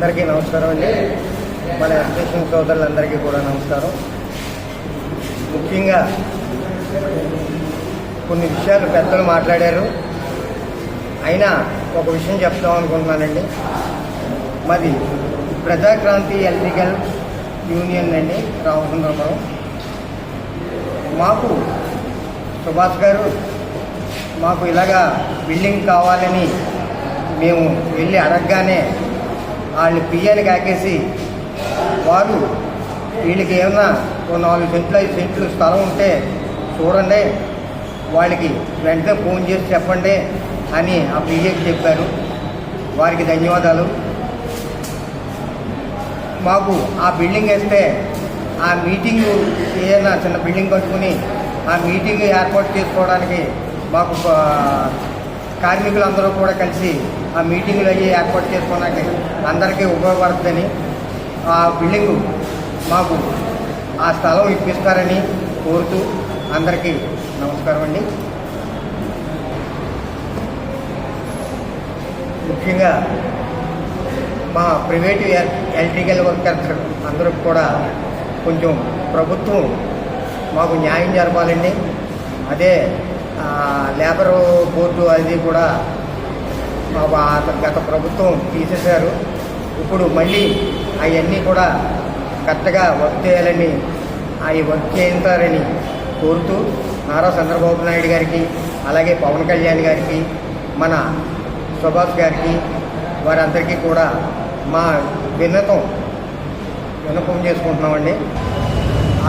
అందరికీ నమస్కారం అండి. మన ఎడ్యుకేషన్ సోదరులందరికీ కూడా నమస్కారం. ముఖ్యంగా కొన్ని విషయాలు పెద్దలు మాట్లాడారు. అయినా ఒక విషయం చెప్తాం అనుకుంటున్నానండి. మాది ప్రజాక్రాంతి ఎలక్ట్రికల్ యూనియన్ అండి రామచంద్రపురం. మాకు సుభాష్ గారు మాకు ఇలాగా బిల్డింగ్ కావాలని మేము వెళ్ళి అడగగానే వాళ్ళని బియ్యాన్ని కాకేసి వారు వీళ్ళకి ఏమన్నా ఓ నాలుగు సెంట్లు ఐదు సెంట్లు స్థలం ఉంటే చూడండి వాళ్ళకి వెంటనే ఫోన్ చేసి చెప్పండి అని ఆ పియ్యకి చెప్పారు. వారికి ధన్యవాదాలు. మాకు ఆ బిల్డింగ్ వేస్తే ఆ మీటింగ్ ఏదైనా చిన్న బిల్డింగ్ కట్టుకుని ఆ మీటింగ్ ఏర్పాటు చేసుకోవడానికి మాకు కార్మికులందరూ కూడా కలిసి ఆ మీటింగ్లు అవి ఏర్పాటు చేసుకోవడానికి అందరికీ ఉపయోగపడుతుందని ఆ బిల్డింగ్ మాకు ఆ స్థలం ఇప్పిస్తారని కోరుతూ అందరికీ నమస్కారం అండి. ముఖ్యంగా మా ప్రైవేటు ఎల్- ఎలక్ట్రికల్ వర్కర్స్ అందరూ కూడా కొంచెం ప్రభుత్వం మాకు న్యాయం జరపాలండి. అదే లేబర్ బోర్డు అది కూడా గత ప్రభుత్వం తీసేశారు. ఇప్పుడు మళ్ళీ అవన్నీ కూడా కరెక్ట్గా వర్క్ చేయాలని అవి వర్క్ చేయించారని కోరుతూ నారా చంద్రబాబు నాయుడు గారికి అలాగే పవన్ కళ్యాణ్ గారికి మన సుభాష్ గారికి వారందరికీ కూడా మా విన్నతం విన్నపం చేసుకుంటున్నామండి.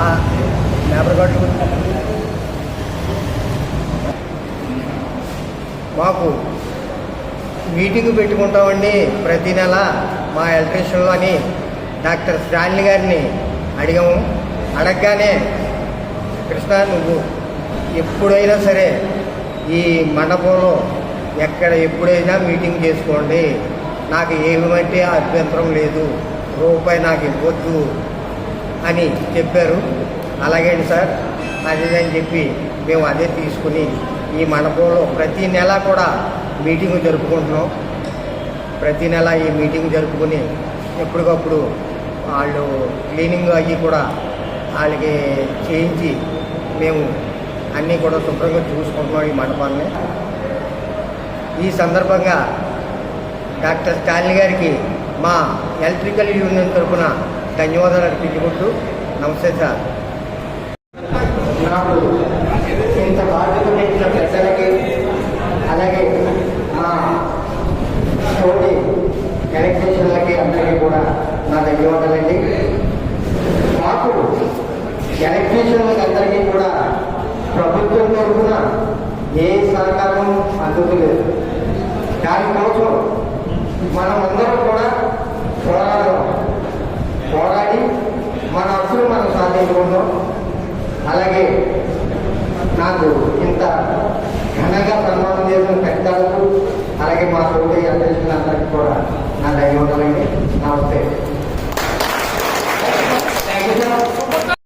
ఆ లేబర్ కార్డులు మాకు మీటింగ్ పెట్టుకుంటామండి ప్రతి నెల మా ఎలక్ట్రీషియన్లో అని డాక్టర్ స్టాన్లీ గారిని అడిగాము. అడగగానే కృష్ణ నువ్వు ఎప్పుడైనా సరే ఈ మండపంలో ఎక్కడ ఎప్పుడైనా మీటింగ్ చేసుకోండి. నాకు ఏమంటే అభ్యంతరం లేదు. రూపాయి నాకు ఇవ్వద్దు అని చెప్పారు. అలాగే సార్? అదేదని చెప్పి మేము అదే తీసుకుని ఈ మండపంలో ప్రతి నెల కూడా మీటింగ్ జరుపుకుంటున్నాం. ప్రతి నెల ఈ మీటింగ్ జరుపుకుని ఎప్పటికప్పుడు వాళ్ళు క్లీనింగ్ అవి కూడా వాళ్ళకి చేయించి మేము అన్నీ కూడా శుభ్రంగా చూసుకుంటున్నాం ఈ మండపాన్ని. ఈ సందర్భంగా డాక్టర్ స్టాలిన్ గారికి మా ఎలక్ట్రికల్ యూనియన్ తరఫున ధన్యవాదాలు అర్పించుకుంటూ నమస్తే సార్. నాకు ప్రభుత్వాలు కూడా ఏ సహకారం కానీ ప్రభుత్వం మనం అందరం కూడా పోరాడదాం. పోరాడి మన హక్కులు మనం సాధించుకుంటాం అలాగే నాకు ఇంత ఘనంగా సన్మానం చేసిన పెద్దలకు అలాగే మాకు